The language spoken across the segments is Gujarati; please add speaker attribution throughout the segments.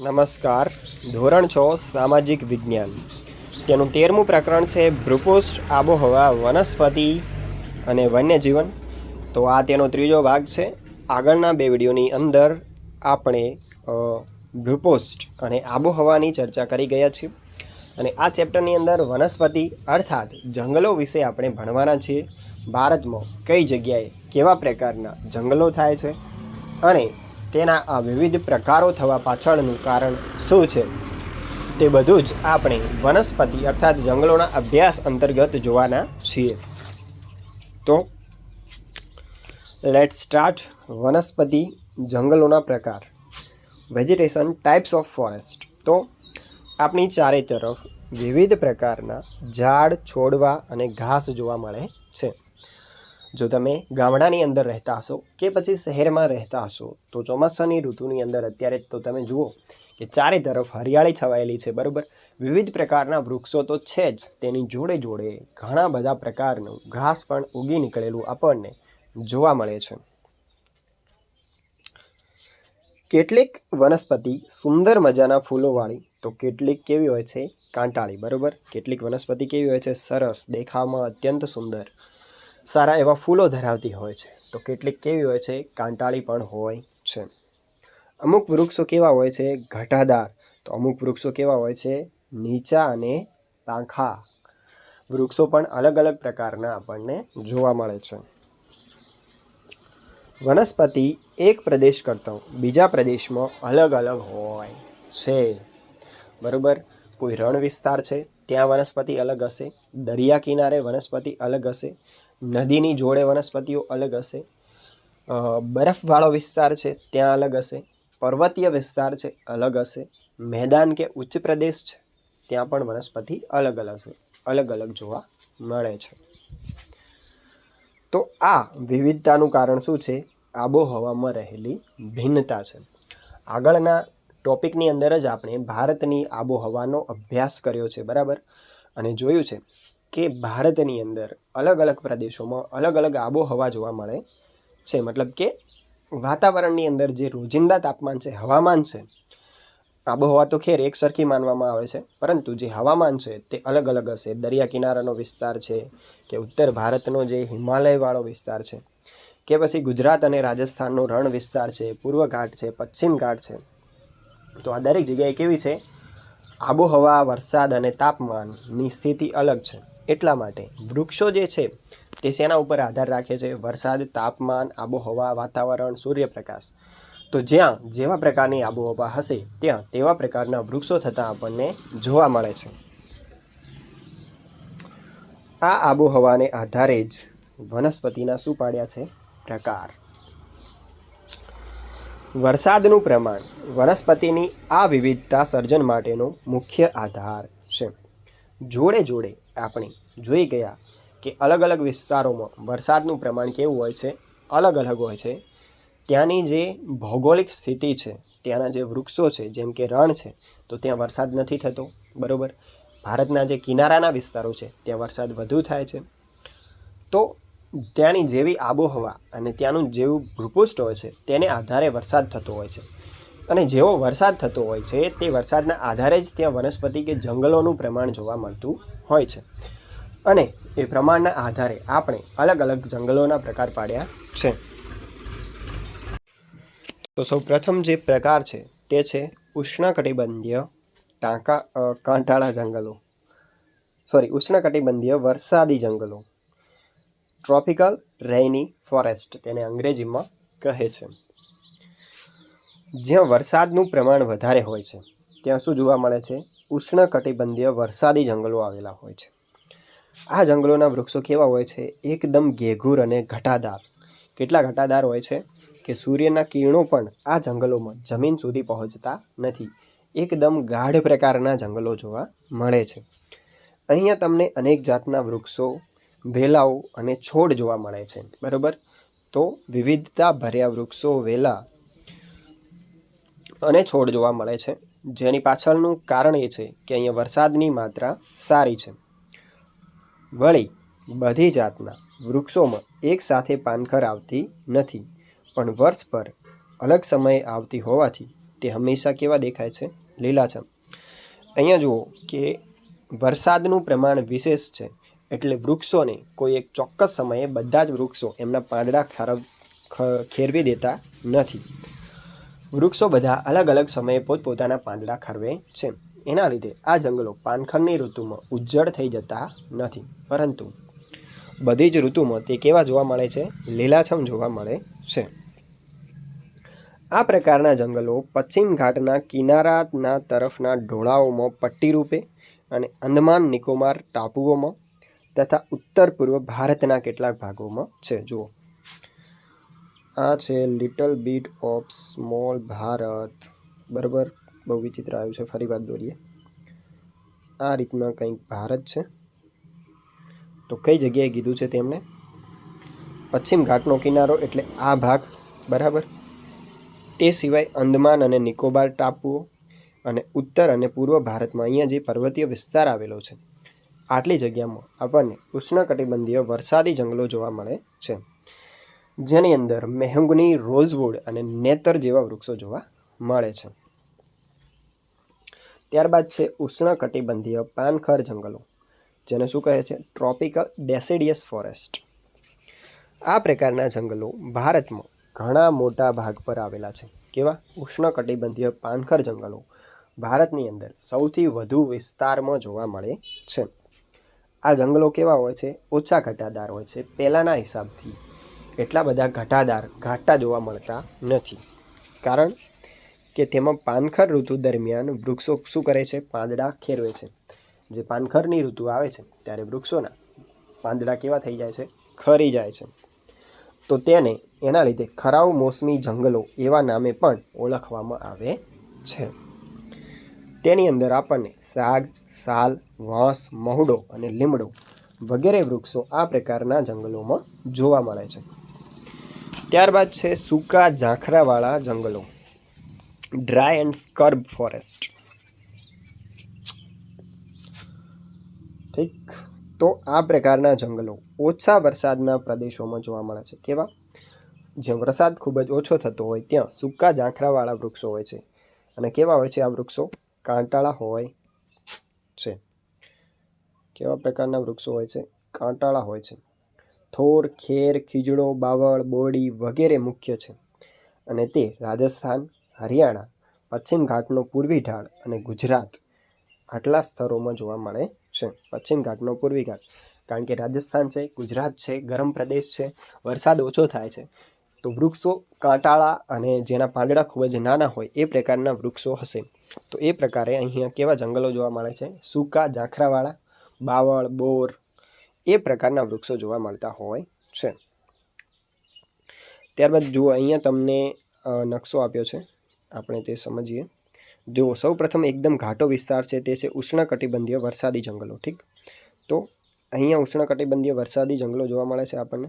Speaker 1: નમસ્કાર. ધોરણ છ, સામાજિક વિજ્ઞાન. તેનું તેરમું પ્રકરણ છે ભૃપુષ્ઠ આબોહવા વનસ્પતિ અને વન્યજીવન. તો આ તેનો ત્રીજો ભાગ છે. આગળના બે વિડીયોની અંદર આપણે ભૃપુષ્ઠ અને આબોહવાની ચર્ચા કરી ગયા છીએ. અને આ ચેપ્ટરની અંદર વનસ્પતિ અર્થાત જંગલો વિશે આપણે ભણવાના છીએ. ભારતમાં કઈ જગ્યાએ કેવા પ્રકારના જંગલો થાય છે? અને તેના આ વિવિધ પ્રકારો થવા પાછળનું કારણ શું છે? તે બધું જ આપણે વનસ્પતિ અર્થાત જંગલોના અભ્યાસ અંતર્ગત જોવાના છીએ. તો લેટ સ્ટાર્ટ વનસ્પતિ જંગલોના પ્રકાર. વેજીટેશન ટાઈપ્સ ઓફ ફોરેસ્ટ તો, આપણી ચારે તરફ વિવિધ પ્રકારના ઝાડ છોડવા અને ઘાસ જોવા મળે છે. જો તમે ગામડાની અંદર રહેતા હશો કે પછી શહેરમાં રહેતા હશો, તો ચોમાસાની ઋતુની અંદર અત્યારે તો તમે જુઓ કે ચારે તરફ હરિયાળી છવાયેલી છે, બરાબર? વિવિધ પ્રકારના વૃક્ષો તો છે જ, તેની જોડે જોડે ઘણા બધા પ્રકારનું ઘાસ પણ ઉગી નીકળેલું આપણને જોવા મળે છે. કેટલીક વનસ્પતિ સુંદર મજાના ફૂલોવાળી, તો કેટલીક કેવી હોય છે? કાંટાળી, બરાબર? કેટલીક વનસ્પતિ કેવી હોય છે? સરસ, દેખાવમાં અત્યંત સુંદર. સારા એવા ફૂલો ધરાવતી હોય છે. તો કેટલીક કેવી હોય છે? કાંટાળી પણ હોય છે. અમુક વૃક્ષો કેવા હોય છે? ઘટાદાર. તો અમુક વૃક્ષો કેવા હોય છે? નીચા અને પાંખા. વૃક્ષો પણ અલગ અલગ પ્રકારના આપણને જોવા મળે છે. વનસ્પતિ એક પ્રદેશ કરતાં બીજા પ્રદેશમાં અલગ અલગ હોય છે. બરાબર? કોઈ રણ વિસ્તાર છે, ત્યાં વનસ્પતિ અલગ હશે. દરિયા કિનારે વનસ્પતિ અલગ હશે. નદીની જોડે વનસ્પતિઓ અલગ હશે. બરફવાળો વિસ્તાર છે, ત્યાં અલગ હશે. પર્વતીય વિસ્તાર છે, અલગ હશે. મેદાન કે ઉચ્ચ પ્રદેશ છે, ત્યાં પણ વનસ્પતિ અલગ અલગ હશે, અલગ અલગ જોવા મળે છે. તો આ વિવિધતાનું કારણ શું છે? આબોહવામાં રહેલી ભિન્નતા છે. આગળના ટોપિકની અંદર જ આપણે ભારતની આબોહવાનો અભ્યાસ કર્યો છે, બરાબર? અને જોયું છે કે ભારતની અંદર અલગ અલગ પ્રદેશોમાં અલગ અલગ આબોહવા જોવા મળે છે. મતલબ કે વાતાવરણની અંદર જે રોજિંદા તાપમાન છે, હવામાન છે, આબોહવા તો ખેર એક સરખી માનવામાં આવે છે, પરંતુ જે હવામાન છે તે અલગ અલગ હશે. દરિયા કિનારાનો વિસ્તાર છે કે ઉત્તર ભારતનો જે હિમાલયવાળો વિસ્તાર છે કે પછી ગુજરાત અને રાજસ્થાનનો રણ વિસ્તાર છે, પૂર્વ ઘાટ છે, પશ્ચિમ ઘાટ છે. તો આ દરેક જગ્યાએ કેવી છે? આબોહવા, વરસાદ અને તાપમાનની સ્થિતિ અલગ છે. એટલા માટે વૃક્ષો જે છે, તે શેના ઉપર આધાર રાખે છે? વરસાદ, તાપમાન, આબોહવા, વાતાવરણ, સૂર્યપ્રકાશ. તો જ્યાં જેવા પ્રકારની આબોહવા હશે, ત્યાં તેવા પ્રકારના વૃક્ષો થતાં આપણને જોવા મળે છે. આ આબોહવાને આધારે જ વનસ્પતિના શું પાડ્યા છે? પ્રકાર. વરસાદનું પ્રમાણ વનસ્પતિની આ વિવિધતા સર્જન માટેનો મુખ્ય આધાર છે. જોડે જોડે આપણે જોઈ ગયા કે અલગ અલગ વિસ્તારોમાં વરસાદનું પ્રમાણ કેવું હોય છે, અલગ અલગ હોય છે, ત્યાંની જે ભૌગોલિક સ્થિતિ છે, ત્યાંના જે વૃક્ષો છે, જેમ કે રણ છે, તો ત્યાં વરસાદ નથી થતો, બરાબર? ભારતના જે કિનારાના વિસ્તારો છે, ત્યાં વરસાદ વધુ થાય છે. તો ત્યાંની જેવી આબોહવા અને ત્યાંનું જેવું ભૂપૃષ્ઠ હોય છે, તેને આધારે વરસાદ થતો હોય છે. અને જેવો વરસાદ થતો હોય છે, તે વરસાદના આધારે જ ત્યાં વનસ્પતિ કે જંગલોનું પ્રમાણ જોવા મળતું હોય છે. અને એ પ્રમાણના આધારે આપણે અલગ અલગ જંગલોના પ્રકાર પાડ્યા છે. તો સૌ પ્રથમ જે પ્રકાર છે, તે છે ઉષ્ણકટિબંધીય ટાંકા કાંટાળા જંગલો. સોરી ઉષ્ણકટિબંધીય વરસાદી જંગલો. ટ્રોપિકલ રેઇની ફોરેસ્ટ તેને અંગ્રેજીમાં કહે છે. જ્યાં વરસાદનું પ્રમાણ વધારે હોય છે, ત્યાં શું જોવા મળે છે? ઉષ્ણકટિબંધીય વરસાદી જંગલો આવેલા હોય છે. આ જંગલોના વૃક્ષો કેવા હોય છે? એકદમ ઘેઘૂર અને ઘટાદાર. કેટલા ઘટાદાર હોય છે કે સૂર્યના કિરણો પણ આ જંગલોમાં જમીન સુધી પહોંચતા નથી. એકદમ ગાઢ પ્રકારના જંગલો જોવા મળે છે. અહીંયા તમને અનેક જાતના વૃક્ષો, વેલાઓ અને છોડ જોવા મળે છે. બરાબર? તો વિવિધતા ભર્યા વૃક્ષો, વેલા અને છોડ જોવા મળે છે. જેની પાછળનું કારણ એ છે કે અહીંયા વરસાદની માત્રા સારી છે. વળી, બધી જાતના વૃક્ષોમાં એક સાથે પાનખર આવતી નથી. પણ વર્ષ પર અલગ સમયે આવતી હોવાથી તે હંમેશા કેવા દેખાય છે? લીલાછમ. અહીંયા જુઓ કે વરસાદનું પ્રમાણ વિશેષ છે. એટલે વૃક્ષોને કોઈ એક ચોક્કસ સમયે બધા જ વૃક્ષો એમના પાંદડા ખરબ ખેરવી દેતા નથી. વૃક્ષો બધા અલગ અલગ સમયે પોતપોતાના પાંદડા ખરવે છે. એના લીધે આ જંગલો પાનખરની ઋતુમાં ઉજ્જડ થઈ જતા નથી. પરંતુ બધી જ ઋતુમાં તે કેવા જોવા મળે છે? લીલાછમ જોવા મળે છે. આ પ્રકારના જંગલો પશ્ચિમ ઘાટના કિનારાના તરફના ઢોળાવોમાં પટ્ટી રૂપે અને અંદમાન નિકોબાર ટાપુઓમાં તથા ઉત્તર પૂર્વ ભારતના કેટલાક ભાગોમાં છે. જુઓ. આ છે little bit of small Bharat બરાબર? બહુ વિચિત્ર આવ્યું છે. ફરી વાત દોરીએ. આ રીતના કંઈક ભારત છે. તો કઈ જગ્યાએ કીધું છે તેમણે? પશ્ચિમ ઘાટનો કિનારો એટલે આ ભાગ. બરાબર? તે સિવાય અંદમાન અને નિકોબાર ટાપુઓ અને ઉત્તર અને પૂર્વ ભારતમાં અહીંયા જે પર્વતીય વિસ્તાર આવેલો છે, આટલી જગ્યામાં આપણને ઉષ્ણકટિબંધીય વરસાદી જંગલો જોવા મળે છે. જેની અંદર મેહંગની રોઝવુડ અને નેતર જેવા વૃક્ષો જોવા મળે છે. ત્યારબાદ છે ઉષ્ણકટિબંધીય પાનખર જંગલો, જેને શું કહે છે? ટ્રોપિકલ ડેસિડિયસ ફોરેસ્ટ આ પ્રકારના જંગલો ભારતમાં ઘણા મોટા ભાગ પર આવેલા છે. કેવા? ઉષ્ણકટિબંધીય પાનખર જંગલો ભારતની અંદર સૌથી વધુ વિસ્તારમાં જોવા મળે છે. આ જંગલો કેવા હોય છે? ઓછા ઘટાદાર હોય છે. પહેલાંના હિસાબથી એટલા બધા ઘટાદાર, ઘાટા જોવા મળતા નથી. કારણ કે તેમાં પાનખર ઋતુ દરમિયાન વૃક્ષો શું કરે છે? પાંદડા ખેરવે છે. જે પાનખરની ઋતુ આવે છે, ત્યારે વૃક્ષોના પાંદડા કેવા થઈ જાય છે? ખરી જાય છે. તો તેને, એના લીધે ખરાવ મોસમી જંગલો એવા નામે પણ ઓળખવામાં આવે છે. તેની અંદર આપણને સાગ, સાલ, વાંસ, મહુડો અને લીમડો વગેરે વૃક્ષો આ પ્રકારના જંગલોમાં જોવા મળે છે. ત્યારબાદ છે સૂકા ઝાંખરાવાળા જંગલો. ડ્રાય એન્ડ સ્કર્બ ફોરેસ્ટ ઠીક. તો આ પ્રકારના જંગલો ઓછા વરસાદના પ્રદેશોમાં જોવા મળે છે. કેવા? જ્યાં વરસાદ ખૂબ જ ઓછો થતો હોય, ત્યાં સૂકા ઝાંખરાવાળા વૃક્ષો હોય છે. અને કેવા હોય છે આ વૃક્ષો? કાંટાળા હોય છે. કેવા પ્રકારના વૃક્ષો હોય છે? કાંટાળા હોય છે. થોર, ખેર, ખીજડો, બાવળ બોરડી વગેરે મુખ્ય છે. અને તે રાજસ્થાન, હરિયાણા, પશ્ચિમ ઘાટનો પૂર્વી ઢાળ અને ગુજરાત આટલા સ્થળોમાં જોવા મળે છે. પશ્ચિમ ઘાટનો પૂર્વી ઘાટ, કારણ કે રાજસ્થાન છે, ગુજરાત છે, ગરમ પ્રદેશ છે, વરસાદ ઓછો થાય છે, તો વૃક્ષો કાંટાળા અને જેના પાંદડા ખૂબ જ નાના હોય એ પ્રકારના વૃક્ષો હશે. તો એ પ્રકારે અહીંયા કેવા જંગલો જોવા મળે છે? સૂકા, ઝાંખરાવાળા, બાવળ, બોર એ પ્રકારના વૃક્ષો જોવા મળતા હોય છે. ત્યારબાદ જુઓ, અહીંયા તમને નકશો આપ્યો છે. આપણે તે સમજીએ. જુઓ સૌ પ્રથમ એકદમ ઘાટો વિસ્તાર છે તે છે ઉષ્ણકટિબંધીય વરસાદી જંગલો, ઠીક? તો અહીંયા ઉષ્ણકટિબંધીય વરસાદી જંગલો જોવા મળે છે આપણને.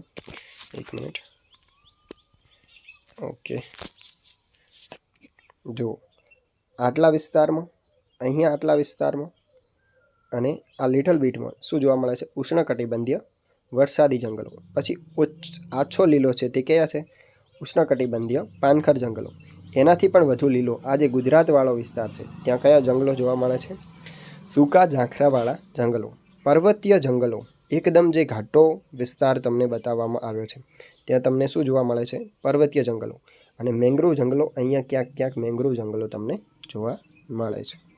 Speaker 1: એક મિનિટ. ઓકે. જુઓ, આટલા વિસ્તારમાં, અહીંયા આટલા વિસ્તારમાં અને આ લિટલ બીટમાં શું જોવા મળે છે? ઉષ્ણકટિબંધીય વરસાદી જંગલો. પછી ઉચ્ચ, આછો લીલો છે તે કયા છે? ઉષ્ણકટિબંધીય પાનખર જંગલો. એનાથી પણ વધુ લીલો આ જે ગુજરાતવાળો વિસ્તાર છે, ત્યાં કયા જંગલો જોવા મળે છે? સૂકા ઝાંખરાવાળા જંગલો. પર્વતીય જંગલો. એકદમ જે ઘાટો વિસ્તાર તમને બતાવવામાં આવ્યો છે, ત્યાં તમને શું જોવા મળે છે? પર્વતીય જંગલો. અને મેંગ્રુવ જંગલો, અહીંયા ક્યાંક ક્યાંક મેંગ્રુવ જંગલો તમને જોવા મળે છે.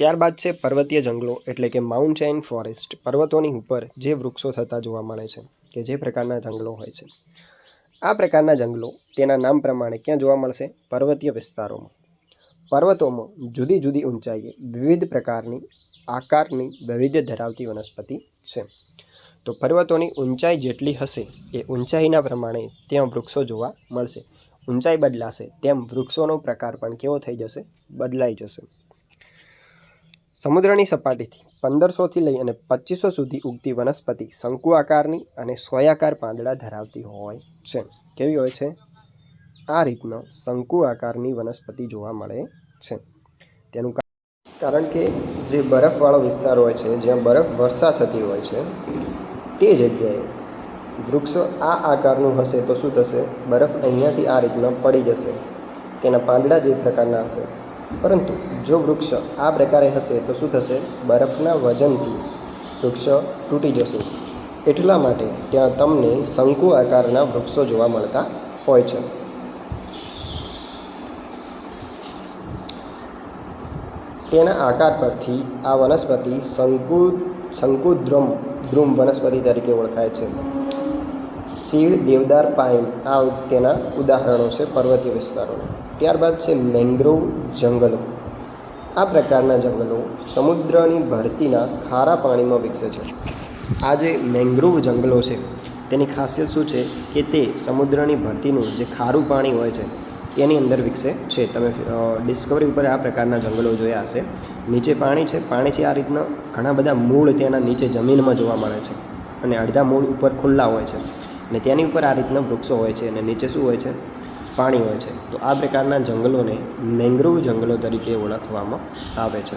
Speaker 1: ત્યારબાદ છે પર્વતીય જંગલો, એટલે કે માઉન્ટેન ફોરેસ્ટ પર્વતોની ઉપર જે વૃક્ષો થતા જોવા મળે છે, કે જે પ્રકારના જંગલો હોય છે. આ પ્રકારના જંગલો તેના નામ પ્રમાણે ક્યાં જોવા મળશે? પર્વતીય વિસ્તારોમાં. પર્વતોમાં જુદી જુદી ઊંચાઈએ વિવિધ પ્રકારની આકારની વૈવિધ્ય ધરાવતી વનસ્પતિ છે. તો પર્વતોની ઊંચાઈ જેટલી હશે એ ઊંચાઈના પ્રમાણે ત્યાં વૃક્ષો જોવા મળશે. ઊંચાઈ બદલાશે તેમ વૃક્ષોનો પ્રકાર પણ કેવો થઈ જશે? બદલાઈ જશે. સમુદ્રની સપાટીથી પંદરસોથી લઈ અને પચીસો સુધી ઉગતી વનસ્પતિ શંકુ આકારની અને સોયાકાર પાંદડા ધરાવતી હોય છે. કેવી હોય છે? આ રીતનો શંકુ આકારની વનસ્પતિ જોવા મળે છે. તેનું કારણ કે જે બરફવાળો વિસ્તાર હોય છે, જ્યાં બરફ વર્ષા થતી હોય છે, તે જગ્યાએ વૃક્ષ આ આકારનું હશે તો શું થશે? બરફ અહીંયાથી આ રીતના પડી જશે. તેના પાંદડા જે પ્રકારના હશે પરંતુ જો વૃક્ષ આ પ્રકારે હશે તો શું થશે? બરફના વજનથી વૃક્ષ તૂટી જશે. એટલા માટે ત્યાં તમને શંકુ આકારના વૃક્ષો જોવા મળતા હોય છે. તેના આકાર પરથી આ વનસ્પતિ શંકુ, શંકુદ્રમ, દ્રુમ વનસ્પતિ તરીકે ઓળખાય છે. ચીડ દેવદાર, પાઇન આ તેના ઉદાહરણો છે પર્વતીય વિસ્તારોના. ત્યારબાદ છે મેંગ્રોવ જંગલો. આ પ્રકારના જંગલો સમુદ્રની ભરતીના ખારા પાણીમાં વિકસે છે. આ જે મેંગ્રોવ જંગલો છે, તેની ખાસિયત શું છે કે તે સમુદ્રની ભરતીનું જે ખારું પાણી હોય છે, તેની અંદર વિકસે છે. તમે ડિસ્કવરી ઉપર આ પ્રકારના જંગલો જોયા હશે. નીચે પાણી છે. પાણીથી આ રીતના ઘણા બધા મૂળ તેના નીચે જમીનમાં જોવા મળે છે અને અડધા મૂળ ઉપર ખુલ્લા હોય છે. અને તેની ઉપર આ રીતના વૃક્ષો હોય છે અને નીચે શું હોય છે? પાણી હોય છે, તો આ પ્રકારના જંગલોને મેંગ્રોવ જંગલો તરીકે ઓળખવામાં આવે છે.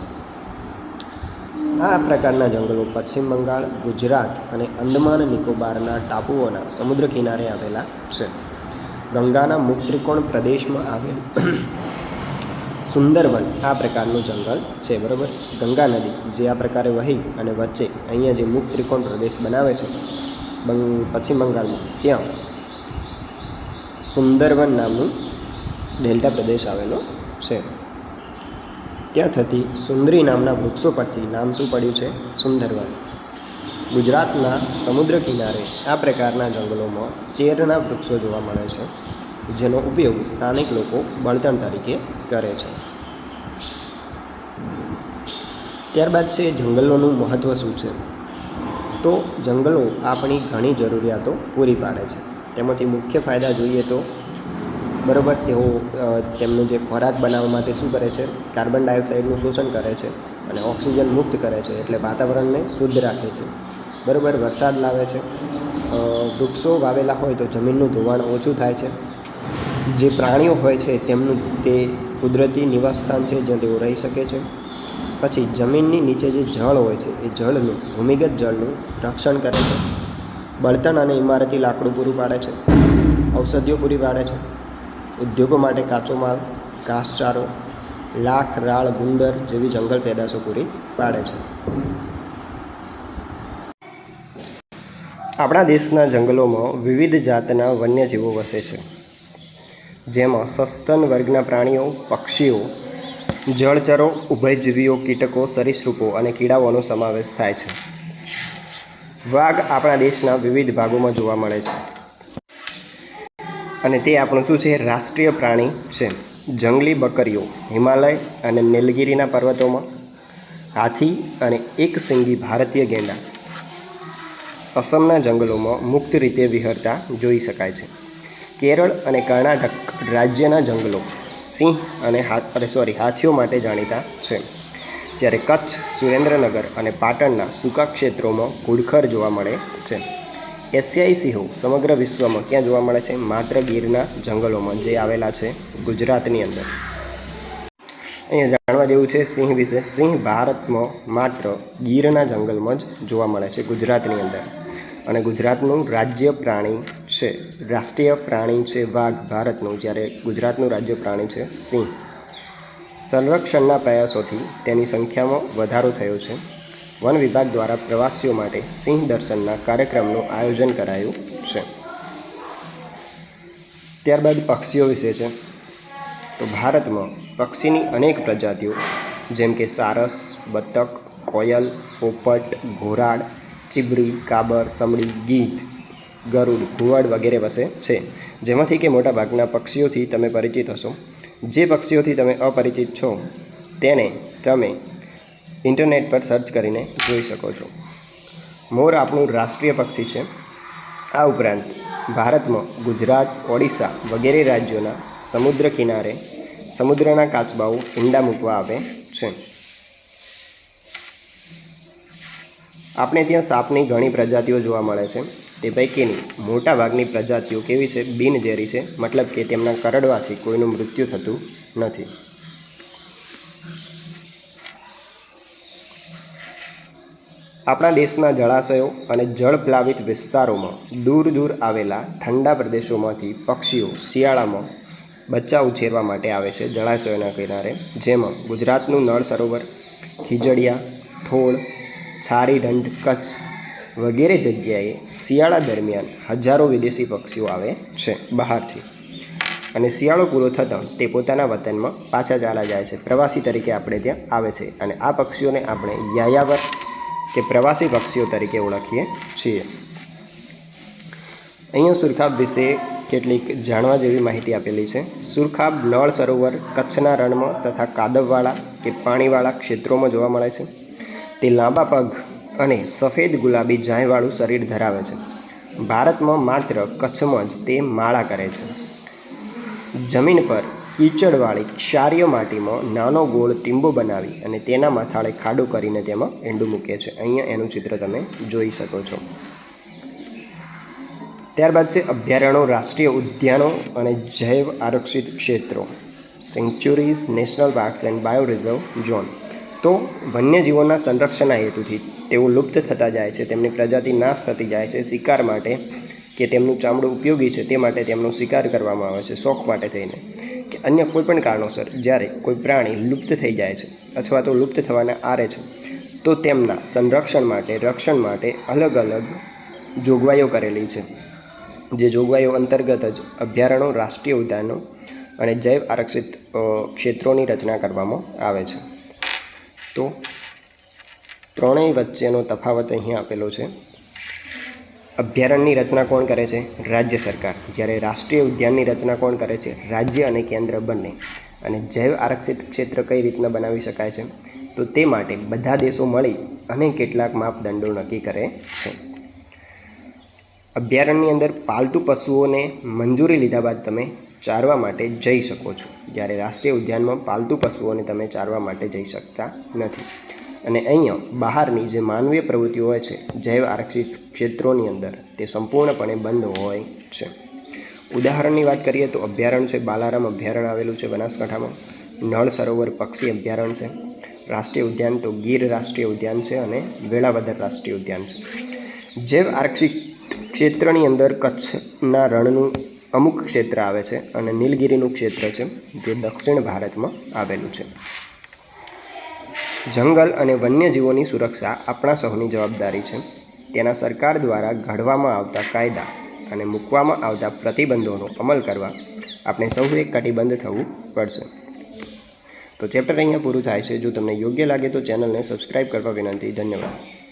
Speaker 1: આ પ્રકારના જંગલો પશ્ચિમ બંગાળ, ગુજરાત અને અંદમાન નિકોબારના ટાપુઓના સમુદ્ર કિનારે આવેલા છે. ગંગાના મુક્ત્રિકોણ પ્રદેશમાં આવેલ સુંદરવન આ પ્રકારનું જંગલ છે, બરાબર? ગંગા નદી જે આ પ્રકારે વહી અને વચ્ચે અહીંયા જે મુક્ત ત્રિકોણ પ્રદેશ બનાવે છે પશ્ચિમ બંગાળમાં, ત્યાં સુંદરવન નામનું ડેલ્ટા પ્રદેશ આવેલો છે. ત્યાં થતી સુંદરી નામના વૃક્ષો પરથી નામ શું પડ્યું છે? સુંદરવન. ગુજરાતના સમુદ્ર કિનારે આ પ્રકારના જંગલોમાં ચેરના વૃક્ષો જોવા મળે છે, જેનો ઉપયોગ સ્થાનિક લોકો બળતણ તરીકે કરે છે. ત્યારબાદ છે જંગલોનું મહત્ત્વ શું છે? તો જંગલો આપણી ઘણી જરૂરિયાતો પૂરી પાડે છે. તેમાંથી મુખ્ય ફાયદા જોઈએ તો, બરાબર, તેઓ તેમનો જે ખોરાક બનાવવા માટે શું કરે છે? કાર્બન ડાયોક્સાઇડનું શોષણ કરે છે અને ઓક્સિજન મુક્ત કરે છે એટલે વાતાવરણને શુદ્ધ રાખે છે. બરાબર, વરસાદ લાવે છે. વૃક્ષો વાવેલા હોય તો જમીનનું ધોવાણ ઓછું થાય છે. જે પ્રાણીઓ હોય છે તેમનું તે કુદરતી નિવાસસ્થાન છે જ્યાં તેઓ રહી શકે છે. પછી જમીનની નીચે જે જળ હોય છે, એ જળનું, ભૂમિગત જળનું રક્ષણ કરે છે. બળતણ અને ઇમારતી લાકડું પૂરું પાડે છે. ઔષધિઓ પૂરી પાડે છે. ઉદ્યોગો માટે કાચો માલ, ઘાસચારો, લાખ, રાળ, ગુંદર જેવી જંગલ પેદાશો પૂરી પાડે છે. આપણા દેશના જંગલોમાં વિવિધ જાતના વન્યજીવો વસે છે. જેમાં સસ્તન વર્ગના પ્રાણીઓ, પક્ષીઓ, જળચરો, ઉભયજીવીઓ, કીટકો, સરીસૃપો અને કીડાઓનો સમાવેશ થાય છે. વાઘ આપણા દેશના વિવિધ ભાગોમાં જોવા મળે છે. અને તે આપણું શું છે? રાષ્ટ્રીય પ્રાણી છે. જંગલી બકરીઓ, હિમાલય અને નીલગિરીના પર્વતોમાં, હાથી અને એક સિંગી ભારતીય ગેંડા અસમના જંગલોમાં મુક્ત રીતે વિહરતા જોઈ શકાય છે. કેરળ અને કર્ણાટક રાજ્યના જંગલો સિંહ અને હાથ સોરી હાથીઓ માટે જાણીતા છે. જ્યારે કચ્છ, સુરેન્દ્રનગર અને પાટણના સૂકા ક્ષેત્રોમાં ઘુડખર જોવા મળે છે. એશિયાઈ સિંહો સમગ્ર વિશ્વમાં ક્યાં જોવા મળે છે? માત્ર ગીરના જંગલોમાં જે આવેલા છે ગુજરાતની અંદર. અહીંયા જાણવા જેવું છે સિંહ વિશે. સિંહ ભારતમાં માત્ર ગીરના જંગલમાં જ જોવા મળે છે ગુજરાતની અંદર. અને ગુજરાતનું રાજ્ય પ્રાણી છે. રાષ્ટ્રીય પ્રાણી છે વાઘ ભારતનું, જ્યારે ગુજરાતનું રાજ્ય પ્રાણી છે સિંહ. સંરક્ષણના પ્રયાસોથી તેની સંખ્યામાં વધારો થયો છે. વન વિભાગ દ્વારા પ્રવાસીઓ માટે સિંહ દર્શનના કાર્યક્રમનું આયોજન કરાયું છે. ત્યારબાદ પક્ષીઓ વિશે છે. તો ભારતમાં પક્ષીની અનેક પ્રજાતિઓ, જેમ કે સારસ, બતક, કોયલ, પોપટ ઘોરાડ ચીબરી કાબર, સમડી, ગીધ, ગરુડ, ઘુવડ વગેરે વસે છે. જેમાંથી કે મોટાભાગના પક્ષીઓથી તમે પરિચિત હશો. જે પક્ષીઓથી તમે અપરિચિત છો, તેને તમે ઇન્ટરનેટ પર સર્ચ કરીને જોઈ શકો છો. મોર આપણું રાષ્ટ્રીય પક્ષી છે. આ ઉપરાંત ભારતમાં ગુજરાત, ઓડિશા વગેરે રાજ્યોના સમુદ્ર કિનારે સમુદ્રના કાચબાઓ ઈંડા મૂકવા આવે છે. આપણે ત્યાં સાપની ઘણી પ્રજાતિઓ જોવા મળે છે. તે પૈકીની મોટાભાગની પ્રજાતિઓ કેવી છે? બિનઝેરી છે. મતલબ કે તેમના કરડવાથી કોઈનું મૃત્યુ થતું નથી. આપણા દેશના જળાશયો અને જળપ્લાવિત વિસ્તારોમાં દૂર દૂર આવેલા ઠંડા પ્રદેશોમાંથી પક્ષીઓ શિયાળામાં બચ્ચા ઉછેરવા માટે આવે છે જળાશયોના કિનારે, જેમાં ગુજરાતનું નળ સરોવર, ખીજડીયા, થોળ છારી દંડ કચ્છ વગેરે જગ્યાએ શિયાળા દરમિયાન હજારો વિદેશી પક્ષીઓ આવે છે બહારથી. અને શિયાળો પૂરો થતાં તે પોતાના વતનમાં પાછા ચાલા જાય છે. પ્રવાસી તરીકે આપણે ત્યાં આવે છે. અને આ પક્ષીઓને આપણે યાયાવર કે પ્રવાસી પક્ષીઓ તરીકે ઓળખીએ છીએ. અહીંયા સુરખાબ વિશે કેટલીક જાણવા જેવી માહિતી આપેલી છે. સુરખાબ નળ સરોવર કચ્છના રણમાં તથા કાદવવાળા કે પાણીવાળા ક્ષેત્રોમાં જોવા મળે છે. તે લાંબા પગ અને સફેદ ગુલાબી ઝાંયવાળું શરીર ધરાવે છે. ભારતમાં માત્ર કચ્છમાં જ તે માળા કરે છે. જમીન પર કીચડવાળી ક્ષારીય માટીમાં નાનો ગોળ ટીંબો બનાવી અને તેના માથાળે ખાડો કરીને તેમાં ઈંડું મૂકે છે અહીંયા એનું ચિત્ર તમે જોઈ શકો છો. ત્યારબાદ છે અભયારણ્યો, રાષ્ટ્રીય ઉદ્યાનો અને જૈવ આરક્ષિત ક્ષેત્રો. Sanctuaries national parks and bio reserve zone તો વન્યજીવોના સંરક્ષણના હેતુથી તેઓ લુપ્ત થતા જાય છે, તેમની પ્રજાતિ નાશ થતી જાય છે, શિકાર માટે કે તેમનું ચામડું ઉપયોગી છે તે માટે તેમનો શિકાર કરવામાં આવે છે શોખ માટે થઈને. કે અન્ય કોઈપણ કારણોસર જ્યારે કોઈ પ્રાણી લુપ્ત થઈ જાય છે અથવા તો લુપ્ત થવાના આરે છે, તો તેમના સંરક્ષણ માટે, રક્ષણ માટે અલગ અલગ જોગવાઈઓ કરેલી છે. જે જોગવાઈઓ અંતર્ગત જ અભયારણ્યો, રાષ્ટ્રીય ઉદ્યાનો અને જૈવ આરક્ષિત ક્ષેત્રોની રચના કરવામાં આવે છે. તો ત્રણેય વચ્ચેનો તફાવત અહીંયા આપેલો છે. અભયારણ્યની રચના કોણ કરે છે? રાજ્ય સરકાર. જ્યારે રાષ્ટ્રીય ઉદ્યાનની રચના કોણ કરે છે? રાજ્ય અને કેન્દ્ર બંને. અને જૈવ આરક્ષિત ક્ષેત્ર કઈ રીતના બનાવી શકાય છે? તો તે માટે બધા દેશો મળી અને કેટલાક માપદંડો નક્કી કરે છે. અભયારણ્યની અંદર પાલતુ પશુઓને મંજૂરી લીધા બાદ તમે ચારવા માટે જઈ શકો છો. જ્યારે રાષ્ટ્રીય ઉદ્યાનમાં પાલતુ પશુઓને તમે ચારવા માટે જઈ શકતા નથી. અને અહીંયા બહારની જે માનવીય પ્રવૃત્તિઓ હોય છે, જૈવ આરક્ષિત ક્ષેત્રોની અંદર, તે સંપૂર્ણપણે બંધ હોય છે. ઉદાહરણની વાત કરીએ તો અભયારણ્ય છે, બાલારામ અભયારણ્ય આવેલું છે, બનાસકાંઠામાં. નળ સરોવર પક્ષી અભયારણ્ય છે. રાષ્ટ્રીય ઉદ્યાન તો ગીર રાષ્ટ્રીય ઉદ્યાન છે અને વેળાવદર રાષ્ટ્રીય ઉદ્યાન છે. જૈવ આરક્ષિત ક્ષેત્રની અંદર કચ્છના રણનું અમુક ક્ષેત્ર આવે છે અને નીલગિરીનું ક્ષેત્ર છે, જે દક્ષિણ ભારતમાં આવેલું છે. જંગલ અને વન્યજીવોની સુરક્ષા આપણા સૌની જવાબદારી છે. તેના સરકાર દ્વારા ઘડવામાં આવતા કાયદા અને મૂકવામાં આવતા પ્રતિબંધોનો અમલ કરવા આપણે સૌએ કટિબદ્ધ થવું પડશે. તો ચેપ્ટર અહીંયા પૂરું થાય છે. જો તમને યોગ્ય લાગે તો ચેનલને સબસ્ક્રાઈબ કરવા વિનંતી. ધન્યવાદ.